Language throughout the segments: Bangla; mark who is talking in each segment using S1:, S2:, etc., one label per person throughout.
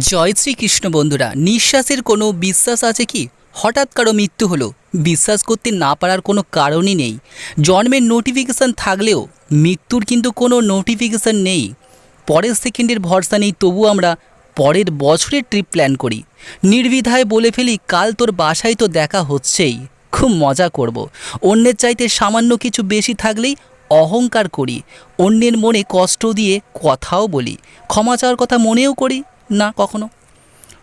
S1: জয় শ্রীকৃষ্ণ বন্ধুরা, নিঃশ্বাসের কোনো বিশ্বাস আছে কি? হঠাৎ কারও মৃত্যু হলো, বিশ্বাস করতে না পারার কোনো কারণই নেই। জন্মের নোটিফিকেশান থাকলেও মৃত্যুর কিন্তু কোনো নোটিফিকেশান নেই। পরের সেকেন্ডের ভরসা নেই, তবু আমরা পরের বছরের ট্রিপ প্ল্যান করি। নির্বিধায় বলে ফেলি, কাল তোর বাসায় তো দেখা হচ্ছেই, খুব মজা করব। অন্যের চাইতে সামান্য কিছু বেশি থাকলেই অহংকার করি। অন্যের মনে কষ্ট দিয়ে কথাও বলি। ক্ষমা চাওয়ার কথা মনেও করি। না, কখনো।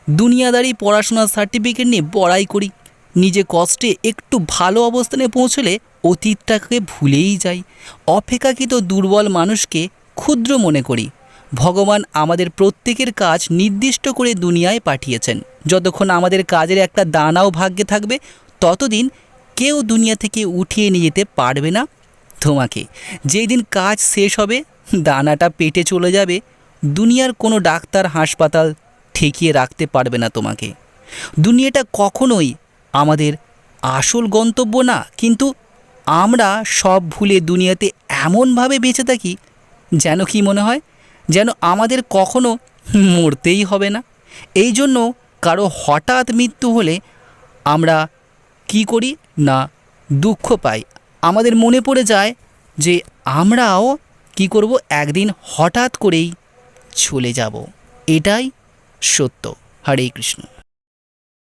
S1: দুনিয়াদারি, পড়াশোনার সার্টিফিকেট নিয়ে বড়াই করি। নিজে কষ্টে একটু ভালো অবস্থানে পৌঁছলে অতীতটাকে ভুলেই যাই। অপেক্ষাকৃত দুর্বল মানুষকে ক্ষুদ্র মনে করি। ভগবান আমাদের প্রত্যেকের কাজ নির্দিষ্ট করে দুনিয়ায় পাঠিয়েছেন। যতক্ষণ আমাদের কাজের একটা দানাও ভাগ্যে থাকবে, ততদিন কেউ দুনিয়া থেকে উঠিয়ে নিয়ে যেতে পারবে না তোমাকে। যেই দিন কাজ শেষ হবে, দানাটা পেটে চলে যাবে। দুনিয়ার কোনো ডাক্তার হাসপাতাল ঠেকিয়ে রাখতে পারবে না তোমাকে। দুনিয়াটা কখনোই আমাদের আসল গন্তব্য না, কিন্তু আমরা সব ভুলে দুনিয়াতে এমনভাবে বেঁচে থাকি, যেন কি মনে হয়? যেন আমাদের কখনো মরতেই হবে না। এই জন্য কারও হঠাৎ মৃত্যু হলে আমরা কি করি না দুঃখ পাই। আমাদের মনে পড়ে যায় যে আমরাও কি করব? একদিন হঠাৎ করেই চলে যাব। এটাই সত্য। হরে কৃষ্ণ।